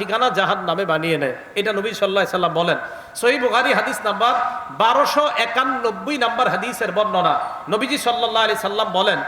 ঠিকানা জাহান নামে বানিয়ে নেয়। এটা নবী সাল্লাহ সাল্লাম বলেন। সহি বুখারি হাদিস নাম্বার বারোশো একানব্বই নাম্বার হাদিসের বর্ণনা। নবীজি সাল্লাহ আলি সাল্লাম বলেন,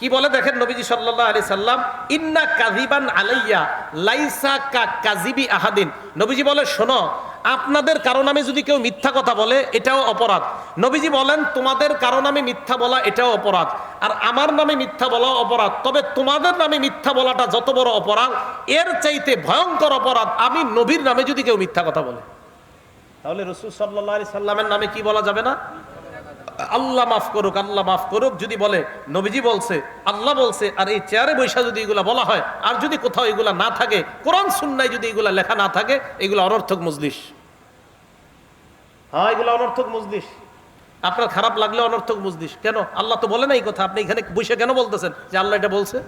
কি বলে দেখেন নবীজি সাল্লাহ আলি সাল্লাম? ইন্না কাজিবান আলাইয়া লাইসা কা কাজিবি আহাদিন। নবীজি বলে, শোনো আপনাদের কারণ আমি যদি কেউ মিথ্যা কথা বলে, এটাও অপরাধ। নবীজি বলেন, তোমাদের কারণ আমি মিথ্যা বলা, এটাও অপরাধ। আর আমার নামে মিথ্যা বলা অপরাধ। তবে তোমাদের নামে মিথ্যা বলাটা যত বড় অপরাধ, এর চাইতে ভয়ঙ্কর অপরাধ, আমি নবীর নামে যদি কেউ মিথ্যা কথা বলে। তাহলে রসুল সাল্লাহ সাল্লামের নামে কি বলা যাবে না? আল্লাহ মাফ করুক আল্লাহ মাফ করুক যদি বলে নবীজি বলছে আল্লাহ বলছে আর এই চেয়ারে বৈশা যদি এগুলা বলা হয় আর যদি কোথাও এগুলা না থাকে কোরআন সুন্নায় যদি এগুলা লেখা না থাকে এগুলো অনর্থক মজলিস। হ্যাঁ এগুলো অনর্থক মজলিস। আপনার খারাপ লাগলে অনর্থক মজলিস। কেন? আল্লাহ তো বলে না এই কথা। আপনি এখানে বসে কেন বলতেছেন? যে আল্লাহ এটা বলছে?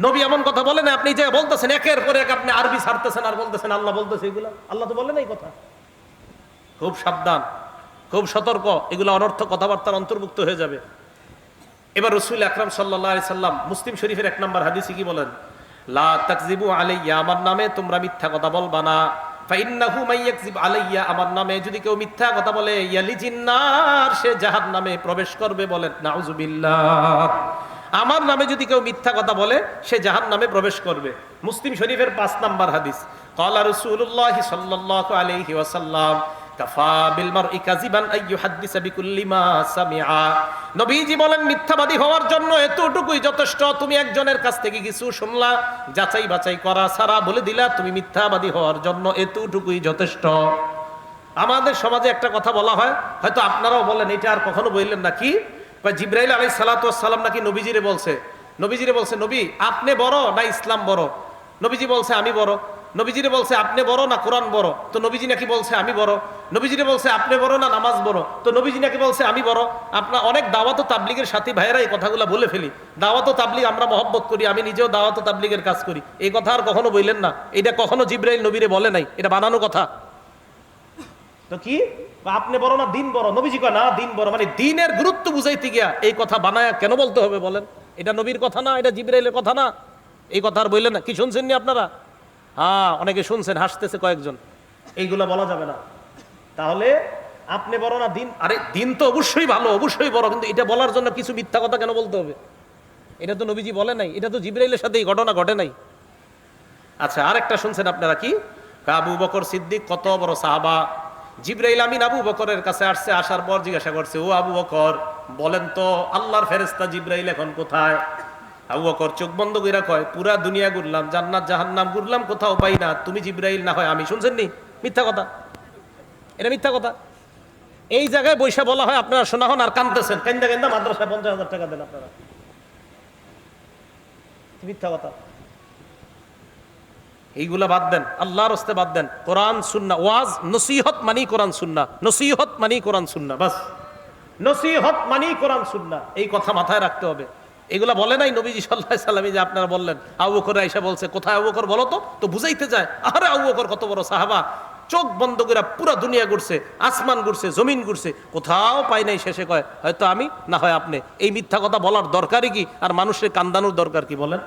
নবী এমন কথা বলে না আপনি যে বলতেছেন একের পর এক আপনি আরবি ছাড়তেছেন আর বলতেছেন আল্লাহ বলতেছে এগুলো। আল্লাহ তো বলে না এই কথা। খুব সাবধান। খুব সতর্ক, এগুলো অনর্থ কথাবার্তার অন্তর্ভুক্ত হয়ে যাবে। এবার রসুল আকরাম সাল্লাহ সাল্লাম মুসলিম শরীফের এক নম্বর হাদিসে কি বলেন? লা তাকজিবু আলাইয়া আমার নামে তোমরা মিথ্যা কথা বলবা না। ফাইন্নাহু মাইয়াকজিব আলাইয়া আমার নামে যদি কেউ মিথ্যা কথা বলে ইয়ালি জিন্নার সে জাহান নামে প্রবেশ করবে বলেন, নাউজুবিল্লাহ। আমার নামে যদি কেউ মিথ্যা কথা বলে, সে নামে প্রবেশ করবে। মুসলিম শরীফের পাঁচ নাম্বার হাদিস, কলা রসুল্লাহ সাল্লাহ আলাইহি ওয়াসাল্লাম নবীজি বলেন, মিথ্যাবাদী হওয়ার জন্য এতটুকুই যথেষ্ট। তুমি একজনের কাছ থেকে কিছু যাচাই বাছাই করা ছাড়া বলে দিলা, তুমি মিথ্যাবাদী হওয়ার জন্য যথেষ্ট। আমাদের সমাজে একটা কথা বলা হয়, হয়তো আপনারাও বলেন, এটা আর কখনো বললেন না কি? বা জিব্রাইল আলাই সালাতাম নাকি নবীজিরে বলছে? নবীজিরে বলছে, নবী, আপনি বড় না ইসলাম বড়? নবীজি বলছে, আমি বড়। নবীজিরে বলছে, আপনি বড় না কোরআন বড়? তো নবীজি নাকি বলছে, আমি বড়। নবীজিরে বলছে, আপনি বড় না নামাজ বড়? তো নবীজি নাকি বলছে, আমি বড়। আপনার অনেক দাওয়াত তাবলিগের সাথী ভাইয়েরা এই কথাগুলো বলে ফেলি। দাওয়াত তাবলিগ আমরা মহব্বত করি, আমি নিজেও দাওয়াত তাবলিগের কাজ করি। এই কথা আর কখনো বললেন না। এটা কখনো জিব্রাইল নবীরে বলে নাই। এটা বানানো কথা। তো কি? আপনি বড় না দিন বড়? নবীজি কয়, না, দিন বড়। মানে দিনের গুরুত্ব বুঝাইতে গিয়া এই কথা বানায় কেন বলতে হবে বলেন? এটা নবীর কথা না, এটা জিব্রাইলের কথা না। এই কথা আর বললেন না। কি শুনছেন নি আপনারা? হ্যাঁ অনেকে শুনছেন, হাসতেছে কয়েকজন। এইগুলো বলা যাবে না। তাহলে আপনি বড় না, দিন আরে, দিন তো অবশ্যই ভালো, অবশ্যই বড়, কিন্তু এটা বলার জন্য কিছু মিথ্যা কথা কেন বলতে হবে? এটা তো নবীজি বলে নাই, এটা তো জিবরাইলের সাথে এই ঘটনা ঘটে নাই। আচ্ছা আরেকটা শুনছেন আপনারা কি? আবু বকর সিদ্দিক কত বড় সাহাবা। জিব্রাইল আমিন আবু বকরের কাছে আসছে, আসার পর জিজ্ঞাসা করছে, ও আবু বকর, বলেন তো, আল্লাহর ফেরেস্তা জিব্রাইল এখন কোথায়? আবু বকর চোখ বন্ধ কয়, পুরা দুনিয়া ঘুরলাম, জান্নাত, জাহান্নাম ঘুরলাম, কোথাও পাই না। তুমি জিব্রাইল না হয়, আমি শুনছেন নি মিথ্যা কথা। এটা মিথ্যা কথা। এই জায়গায় বৈশা বলা হয়, আপনারা শোনা হন আর কেন্দা কেন্দা মাদ্রাসায় পঞ্চাশ হাজার টাকা দেন আপনারা। মিথ্যা কথা। এইগুলা বাদ দেন, আল্লাহর হস্তে বাদ দেন। কোরআন, সুন্না, ওয়াজ, নসিহত মানি কোরআন, সুন্না। নসিহত মানি কোরআন, সুন্না, বাস। নসিহত মানি কোরআন, সুন্না। এই কথা মাথায় রাখতে হবে। এগুলা বলে নাই নবীজি সাল্লাহ সাল্লামী যে আপনারা বললেন, আবু বকর আইসা বলছে, কোথায় আবু বলো তো? তো বুঝাইতে যায়, আরে আবু বকর কত বড় সাহাবা, চোখ বন্ধ করে পুরা দুনিয়া ঘুরছে, আসমান ঘুরছে, জমিন ঘুরছে, কোথাও পাই নাই শেষে কয়, হয়তো আমি, না হয় আপনি? এই মিথ্যা কথা বলার দরকারই কি, আর মানুষের কান্দানোর দরকার কি বলেন?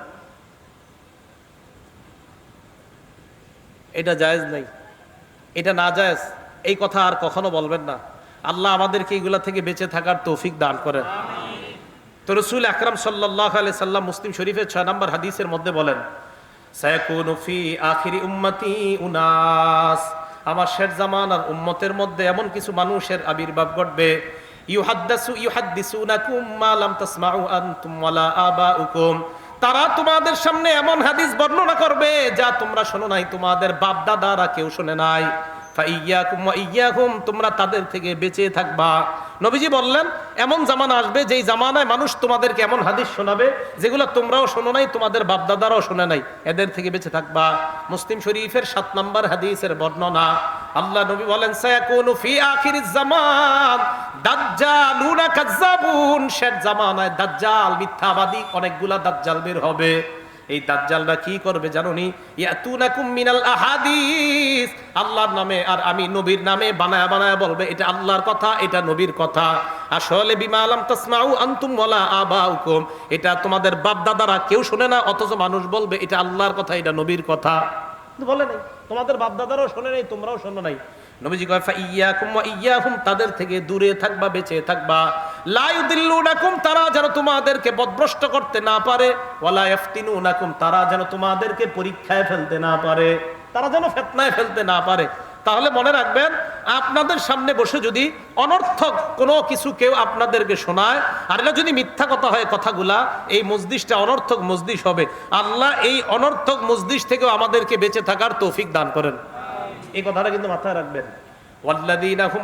এটা জায়েজ নাই, এটা না জায়েজ, এই কথা আর কখনো বলবেন না। আল্লাহ আমাদেরকে এইগুলা থেকে বেঁচে থাকার তৌফিক দান করেন। তো রসুল আকরাম সাল্লাহ আলি সাল্লাম মুসলিম শরীফের ছয় নম্বর হাদিসের মধ্যে বলেন, সায়াকুনু ফি আখিরি উম্মতি উনাস। আমার শের জামানার উম্মতের মধ্যে এমন কিছু মানুষের আবির্ভাব ঘটবে, ইউহাদ্দাসু ইউহাদ্দিসুনাকুম মা লাম তাসমাউ আনতুম ওয়ালা আবাউকুম। তারা তোমাদের সামনে এমন হাদিস বর্ণনা করবে যা তোমরা শোনো নাই, তোমাদের বাপ দাদারা কেউ শোনে নাই। ইয়াকুম তোমরা তাদের থেকে বেঁচে থাকবা। নবীজি বললেন, এমন জামানা আসবে, যেই জামানায় মানুষ তোমাদেরকে এমন হাদিস শোনাবে, যেগুলো তোমরাও শোনো নাই, তোমাদের বাপদাদারাও শোনে নাই। এদের থেকে বেঁচে থাকবা। মুসলিম শরীফের সাত নম্বর হাদিসের বর্ণনা। আল্লাহ নবী বলেন ফি আখিরিজ জামান দাজ্জাল মিথ্যাবাদী, অনেকগুলা দাজ্জাল বের হবে। এই দাজ্জালরা কি করবে জানুনি? ইয়াতুনাকুম মিনাল আহাদিস। আল্লাহর নামে আর আমি নবীর নামে বানায় বানায়া বলবে, এটা আল্লাহর কথা, এটা নবীর কথা। আসলে বিমা আলাম তাসমাউ আনতুম ওয়ালা আবাউকুম। এটা তোমাদের বাপ দাদারা কেউ শুনে না, অথচ মানুষ বলবে, এটা আল্লাহর কথা, এটা নবীর কথা। বলে নাই, তোমাদের বাপদাদারাও শোনে নাই, তোমরাও শোনো নাই। নবীজি কয়, ফা ইয়াকুম ওয়া ইয়াহুম তাদের থেকে দূরে থাকবা, বেঁচে থাকবা। লা ইউদিল্লুনাকুম, তারা যেন তোমাদেরকে পথভ্রষ্ট করতে না পারে। ওয়ালা ইয়াফতিনুনাকুম, তারা যেন তোমাদেরকে পরীক্ষায় ফেলতে না পারে। তারা যেন ফিতনায় ফেলতে না পারে। তাহলে মনে রাখবেন, আপনাদের সামনে বসে যদি অনর্থক কোনো কিছু কেউ আপনাদেরকে শোনায়, আর এটা যদি মিথ্যা কথা হয় কথাগুলা, এই মসজিদটা অনর্থক মসজিদ হবে। আল্লাহ এই অনর্থক মসজিদ থেকেও আমাদেরকে বেঁচে থাকার তৌফিক দান করেন। এই কথাটা কিন্তু মাথায় রাখবেন। ওয়াল্লাযীনা হুম